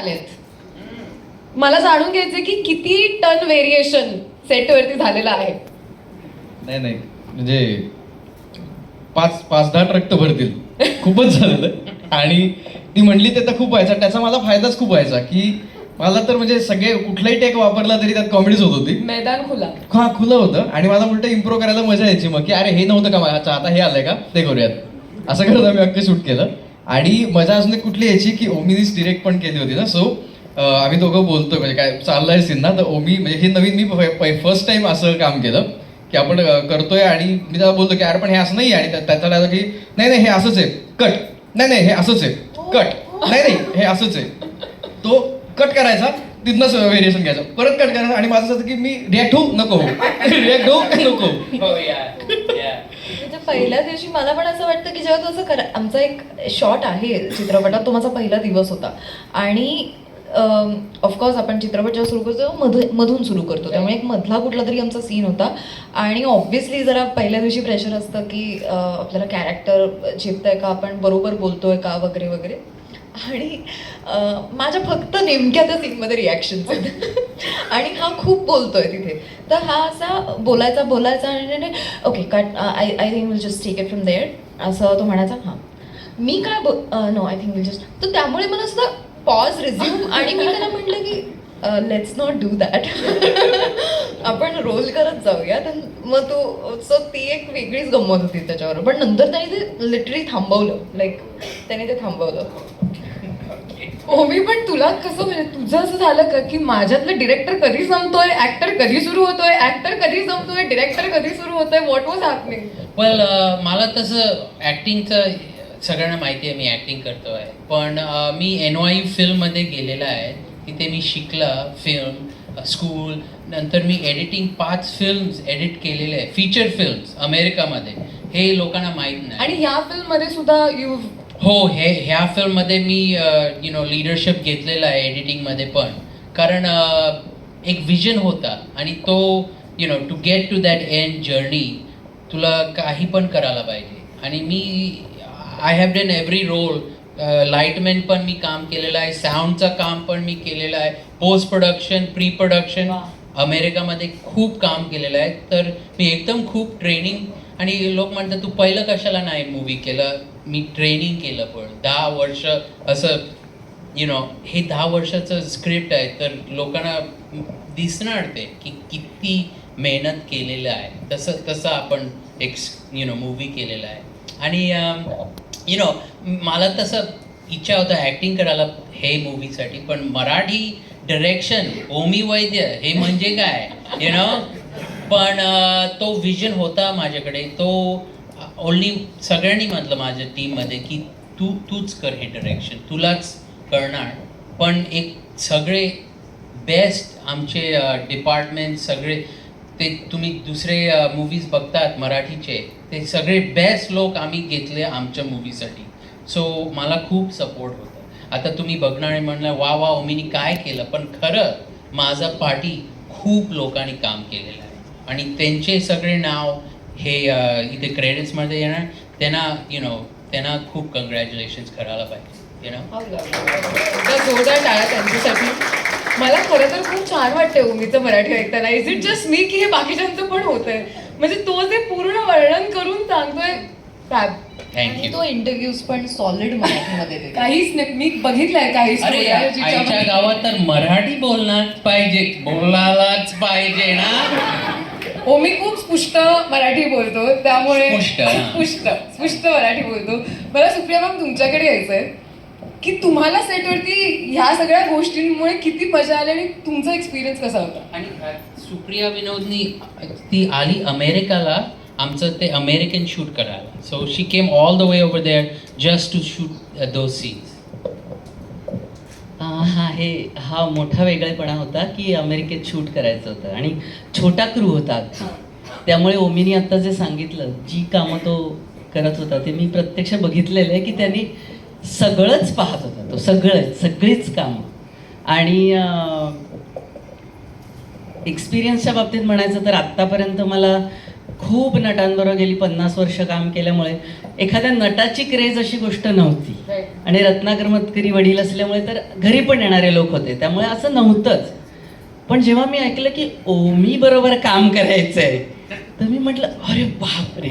आलेत मला जाणून घ्यायचे की किती टन व्हेरिएशन सेटवरती झालेलं आहे? नाही नाही. म्हणजे पाच पाच दहा ट्रक तर भरतील. खूपच झालेलं आणि ती म्हणली ते तर खूप व्हायचा. त्याचा मला फायदाच खूप व्हायचा की मला तर म्हणजे सगळे कुठलाही टेक वापरला तरी त्यात कॉमेडीच होत होती. मैदान खुला. हा खुलं होतं. आणि मला उलट इम्प्रूव्ह करायला मजा यायची मग की अरे हे नव्हतं का मा- अच्छा आता हे आलंय का? ते करूयात. असं करत आम्ही अख्खं शूट केलं. आणि मजा अजून एक कुठली यायची की ओमीनीच डिरेक्ट पण केली होती ना? सो आम्ही दोघं बोलतोय म्हणजे काय चाललंय सीन ना? तर ओमी म्हणजे हे नवीन मी फर्स्ट टाइम असं काम केलं की आपण करतोय आणि मी त्याला बोलतो की अरे पण हे असं नाही आणि त्याचा की नाही नाही हे असंच आहे. कट नाही नाही हे असंच आहे. कट नाही नाही हे असंच आहे. तो कट करायचा तिथनंच व्हेरिएशन घ्यायचं. परत कट करायचं आणि माझं असं की मी रिॲक्ट होऊ नको. रिॲक्ट होऊ नको. हो, पहिल्या दिवशी मला पण असं वाटतं की जेव्हा तसं करा आमचा एक शॉट आहे चित्रपटात तो माझा पहिला दिवस होता. आणि ऑफकोर्स आपण चित्रपट जेव्हा सुरू करतो मध मधून सुरू करतो. त्यामुळे एक मधला कुठला तरी आमचा सीन होता. आणि ऑब्व्हियसली जरा पहिल्या दिवशी प्रेशर असतं की आपल्याला कॅरेक्टर झेपतंय का? आपण बरोबर बोलतोय का? वगैरे वगैरे. आणि माझ्या फक्त नेमक्या त्या सीनमध्ये रिॲक्शन्स आहेत. आणि हा खूप बोलतोय तिथे. तर हा असा बोलायचा बोलायचा आणि okay cut I I think will just take it from there असं तो म्हणायचा हां. मी काय बो no I think will just तर त्यामुळे मला असं पॉज रिझ्यूम आणि मी त्याला म्हटलं की लेट्स नॉट डू दॅट आपण रोल करत जाऊया. तर मग तो सो ती एक वेगळीच गंमत होती त्याच्यावर पण नंतर त्याने ते लिटरली थांबवलं. लाईक त्याने ते थांबवलं. ओमी पण तुला कसं म्हणजे तुझं असं झालं का की माझ्यातलं डिरेक्टर कधी संपतोय ऍक्टर कधी सुरू होतोय ऍक्टर कधी संपतोय डिरेक्टर कधी सुरू होतोय व्हॉट वॉज हॅपनिंग वेल मला तसं ॲक्टिंगचं सगळ्यांना माहिती आहे मी ॲक्टिंग करतो आहे पण अं, मी एन वाय फिल्ममध्ये गेलेला आहे. तिथे मी शिकला फिल्म स्कूल नंतर मी एडिटिंग पाच फिल्म्स एडिट केलेले आहे. फीचर फिल्म्स अमेरिकामध्ये हे लोकांना माहीत नाही. आणि या फिल्ममध्ये सुद्धा यू हो हे ह्या फिल्ममध्ये मी यु नो लिडरशिप घेतलेला आहे एडिटिंगमध्ये पण. कारण एक विजन होता आणि तो you know to get to that end journey तुला काही पण करायला पाहिजे. आणि मी I have done every role lightman पण मी काम केलेलं आहे साऊंडचं काम पण मी केलेलं आहे पोस्ट प्रोडक्शन प्री प्रोडक्शन अमेरिकामध्ये खूप काम केलेलं आहे. तर मी एकदम खूप ट्रेनिंग आणि लोक म्हणतात तू पहिलं कशाला नाही मूवी केलं? मी ट्रेनिंग केलं पण. दहा वर्ष असं यु नो हे दहा वर्षाचं स्क्रिप्ट आहे तर लोकांना दिसणार ते की किती मेहनत केलेलं आहे. तसं तसं आपण एक यु नो मूवी केलेला आहे. आणि यु नो मला तसं इच्छा होतं ॲक्टिंग करायला हे मूवीसाठी पण मराठी डिरेक्शन ओमी वैद्य हे म्हणजे काय? यु नो पण तो विजन होता माझ्याकडे. तो ओन्ली सगळ्यांनी म्हटलं माझ्या टीममध्ये की तू तूच कर हे डिरेक्शन तुलाच करणार. पण एक सगळे बेस्ट आमचे डिपार्टमेंट सगळे ते तुम्ही दुसरे मूवीज बघतात मराठीचे ते सगळे बेस्ट लोक आम्ही घेतले आमच्या मूवीसाठी सो मला खूप सपोर्ट होता. आता तुम्ही बघणार आहे म्हणलं वा वा ओमीनी काय केलं? पण खरं माझा पाठी खूप लोकांनी काम केलेलं आहे. आणि त्यांचे सगळे नाव हे इथे क्रेडिट्समध्ये येणार. त्यांना यु नो त्यांना खूप कॉंग्रॅच्युलेशन्स करायला पाहिजे यु नो जोरदार टाळा त्यांच्यासाठी. मला खरं तर खूप छान वाटतंय उमीचं मराठी ऐकताना. इज इट जस्ट मी की हे बाकीच्यांचं पण होतंय? म्हणजे तो जे पूर्ण वर्णन करून सांगतोय फॅब आणि थँक्यू तो इंटरव्ह्यूज पण सॉलिड मराठीमध्ये. काहीच नाही. मी बघितलंय काही अरे story आहे जिच्यामध्ये- आईच्या गावात तर मराठी बोलणारच पाहिजे. बोलायलाच पाहिजे ना. ओमी खूप स्पुष्ट मराठी बोलतो त्यामुळे स्पुष्ट, हा. स्पुष्ट स्पुष्ट मराठी बोलतो. मला सुप्रिया मॅम तुमच्याकडे यायचंय की तुम्हाला सेटवरती ह्या सगळ्या गोष्टींमुळे किती मजा आली आणि तुमचा एक्सपिरियन्स कसा होता? आणि अ, सुप्रिया विनोदनी ती आली अमेरिकाला आमचं ते अमेरिकन शूट करायला. So she came all the way over there just to shoot those scenes हा हे मोठा वेगळेपणा होता की अमेरिकेत शूट करायचं होतं आणि छोटा क्रू होता. त्यामुळे ओमीनी आता जे सांगितलं जी कामं तो करत होता ते मी प्रत्यक्ष बघितलेलं आहे की त्यांनी सगळंच पाहत होता तो सगळंच सगळीच कामं. आणि एक्सपिरियन्सच्या बाबतीत म्हणायचं तर आत्तापर्यंत मला खूप नटांबरोबर गेली पन्नास वर्ष काम केल्यामुळे. एखाद्या नटाची क्रेज अशी गोष्ट नव्हती. आणि रत्नाकर मतकरी वडील असल्यामुळे तर घरी पण येणारे लोक होते. त्यामुळे असं नव्हतंच. पण जेव्हा मी ऐकलं की ओमी बरोबर काम करायचंय तर मी म्हटलं अरे बापरे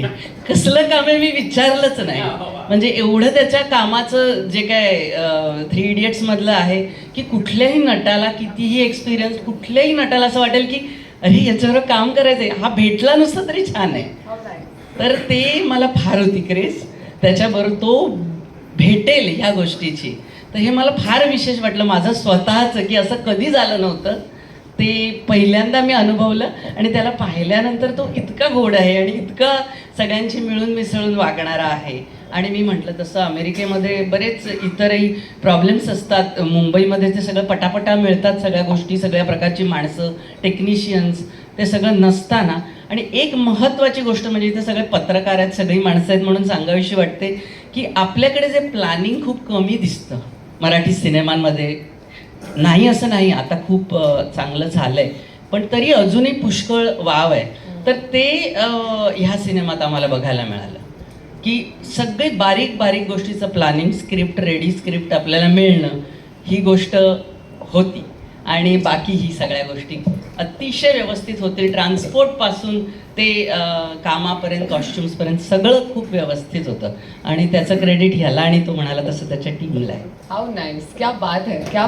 कसलं काम आहे? मी विचारलंच नाही. म्हणजे एवढं त्याच्या कामाचं जे काय थ्री इडियट्स मधलं आहे की कुठल्याही नटाला कितीही एक्सपिरियन्स कुठल्याही नटाला असं वाटेल की अरे याच्यावर काम करायचंय. हा भेटला नुसतं तरी छान आहे. तर ते मला फार होती क्रेज त्याच्याबरोबर तो भेटेल ह्या गोष्टीची. तर हे मला फार विशेष वाटलं. माझं स्वतःचं की असं कधी झालं नव्हतं. ते पहिल्यांदा मी अनुभवलं आणि त्याला पाहिल्यानंतर तो इतका गोड आहे आणि इतका सगळ्यांशी मिळून मिसळून वागणारा आहे. आणि मी म्हटलं तसं अमेरिकेमध्ये बरेच इतरही प्रॉब्लेम्स असतात. मुंबईमध्ये ते सगळं पटापटा मिळतात सगळ्या गोष्टी सगळ्या प्रकारची माणसं टेक्निशियन्स ते सगळं नसताना. आणि एक महत्त्वाची गोष्ट म्हणजे इथे सगळे पत्रकार आहेत सगळी माणसं आहेत म्हणून सांगावीशी वाटते की आपल्याकडे जे प्लॅनिंग खूप कमी दिसतं मराठी सिनेमांमध्ये. नाही असं नाही आता खूप चांगलं चांगलं झालंय. पण तरी अजूनही पुष्कळ वाव आहे. तर ते ह्या सिनेमात आम्हाला बघायला मिळालं. की सगळे बारीक बारीक गोष्टीचं प्लॅनिंग स्क्रिप्ट रेडी स्क्रिप्ट आपल्याला मिळणं ही गोष्ट होती. आणि बाकी ही सगळ्या गोष्टी अतिशय व्यवस्थित होते. ट्रान्सपोर्टपासून ते कामापर्यंत कॉस्ट्युम्सपर्यंत सगळं खूप व्यवस्थित होतं. आणि त्याचं क्रेडिट ह्याला आणि तो म्हणाला तसं त्याच्या टीमला आहे. हाऊ नाईस क्या बात आहे क्या